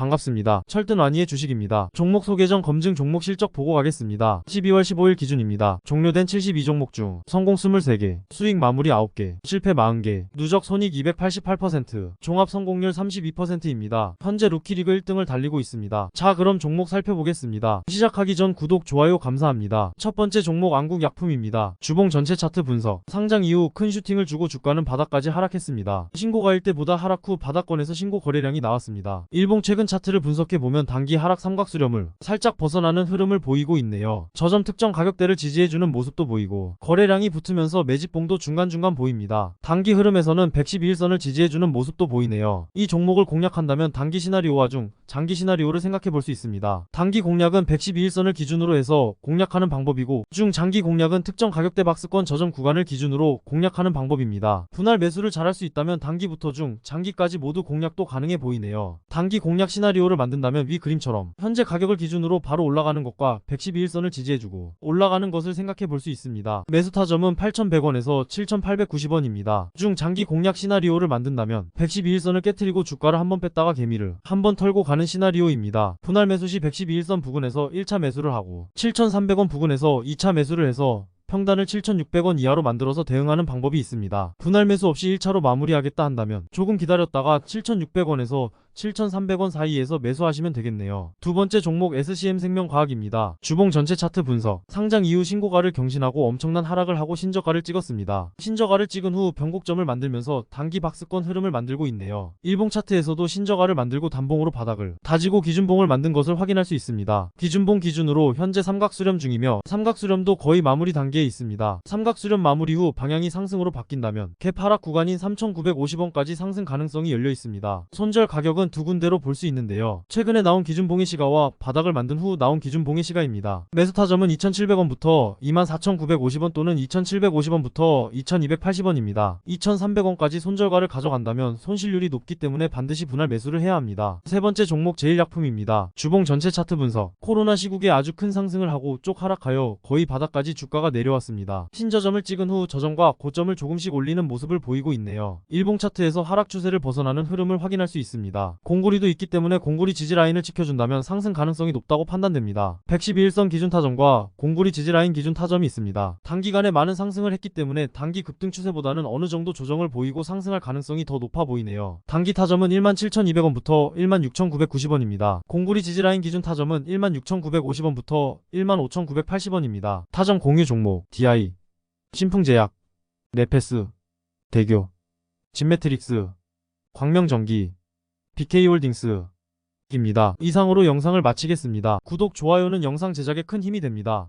반갑습니다. 철든 와니의 주식입니다. 종목 소개 전 검증 종목 실적 보고 가겠습니다. 12월 15일 기준입니다. 종료된 72종목 중 성공 23개, 수익 마무리 9개, 실패 40개, 누적 손익 288%, 종합 성공률 32%입니다. 현재 루키리그 1등을 달리고 있습니다. 자 그럼 종목 살펴보겠습니다. 시작하기 전 구독, 좋아요 감사합니다. 첫 번째 종목 안국 약품입니다. 주봉 전체 차트 분석. 상장 이후 큰 슈팅을 주고 주가는 바닥까지 하락했습니다. 신고가일 때보다 하락 후 바닥권에서 신고 거래량이 나왔습니다. 일봉 최근 차트를 분석해보면 단기 하락 삼각수렴을 살짝 벗어나는 흐름을 보이고 있네요. 저점 특정 가격대를 지지해주는 모습도 보이고 거래량이 붙으면서 매집봉도 중간중간 보입니다. 단기 흐름에서는 112일선을 지지해주는 모습도 보이네요. 이 종목을 공략한다면 단기 시나리오와 중 장기 시나리오를 생각해볼 수 있습니다. 단기 공략은 112일선을 기준으로 해서 공략하는 방법이고 중 장기 공략은 특정 가격대 박스권 저점 구간을 기준으로 공략하는 방법입니다. 분할 매수를 잘할 수 있다면 단기부터 중 장기까지 모두 공략도 가능해 보이네요. 단기 공략 시 나리오를 만든다면 위 그림처럼 현재 가격을 기준으로 바로 올라가는 것과 112일선을 지지해주고 올라가는 것을 생각해 볼 수 있습니다. 매수 타점은 8,100원에서 7,890원입니다. 중 장기 공략 시나리오를 만든다면 112일선을 깨트리고 주가를 한번 뺐다가 개미를 한번 털고 가는 시나리오입니다. 분할 매수 시 112일선 부근에서 1차 매수를 하고 7,300원 부근에서 2차 매수를 해서 평단을 7,600원 이하로 만들어서 대응하는 방법이 있습니다. 분할 매수 없이 1차로 마무리하겠다 한다면 조금 기다렸다가 7,600원에서 7,300원 사이에서 매수하시면 되겠네요. 두 번째 종목 SCM 생명과학입니다. 주봉 전체 차트 분석. 상장 이후 신고가를 경신하고 엄청난 하락을 하고 신저가를 찍었습니다. 신저가를 찍은 후 변곡점을 만들면서 단기 박스권 흐름을 만들고 있네요. 일봉 차트에서도 신저가를 만들고 단봉으로 바닥을 다지고 기준봉을 만든 것을 확인할 수 있습니다. 기준봉 기준으로 현재 삼각수렴 중이며 삼각수렴도 거의 마무리 단계에 있습니다. 삼각수렴 마무리 후 방향이 상승으로 바뀐다면 갭 하락 구간인 3,950원까지 상승 가능성이 열려 있습니다. 손절 가격은 두 군데로 볼 수 있는데요. 최근에 나온 기준봉의 시가와 바닥을 만든 후 나온 기준봉의 시가입니다. 매수 타점은 2,700원부터 24,950원 또는 2,750원부터 2,280원입니다. 2,300원까지 손절가를 가져간다면 손실률이 높기 때문에 반드시 분할 매수를 해야 합니다. 세 번째 종목 제일약품입니다. 주봉 전체 차트 분석. 코로나 시국에 아주 큰 상승을 하고 쪽 하락하여 거의 바닥까지 주가가 내려왔습니다. 신저점을 찍은 후 저점과 고점을 조금씩 올리는 모습을 보이고 있네요. 일봉 차트에서 하락 추세를 벗어나는 흐름을 확인할 수 있습니다. 공구리도 있기 때문에 공구리 지지 라인을 지켜준다면 상승 가능성이 높다고 판단됩니다. 112일선 기준 타점과 공구리 지지 라인 기준 타점이 있습니다. 단기간에 많은 상승을 했기 때문에 단기 급등 추세보다는 어느 정도 조정을 보이고 상승할 가능성이 더 높아 보이네요. 단기 타점은 17,200원부터 16,990원입니다. 공구리 지지 라인 기준 타점은 16,950원부터 15,980원입니다. 타점 공유 종목 DI 신풍제약 네페스 대교 진매트릭스 광명전기 BK홀딩스 입니다. 이상으로 영상을 마치겠습니다. 구독, 좋아요는 영상 제작에 큰 힘이 됩니다.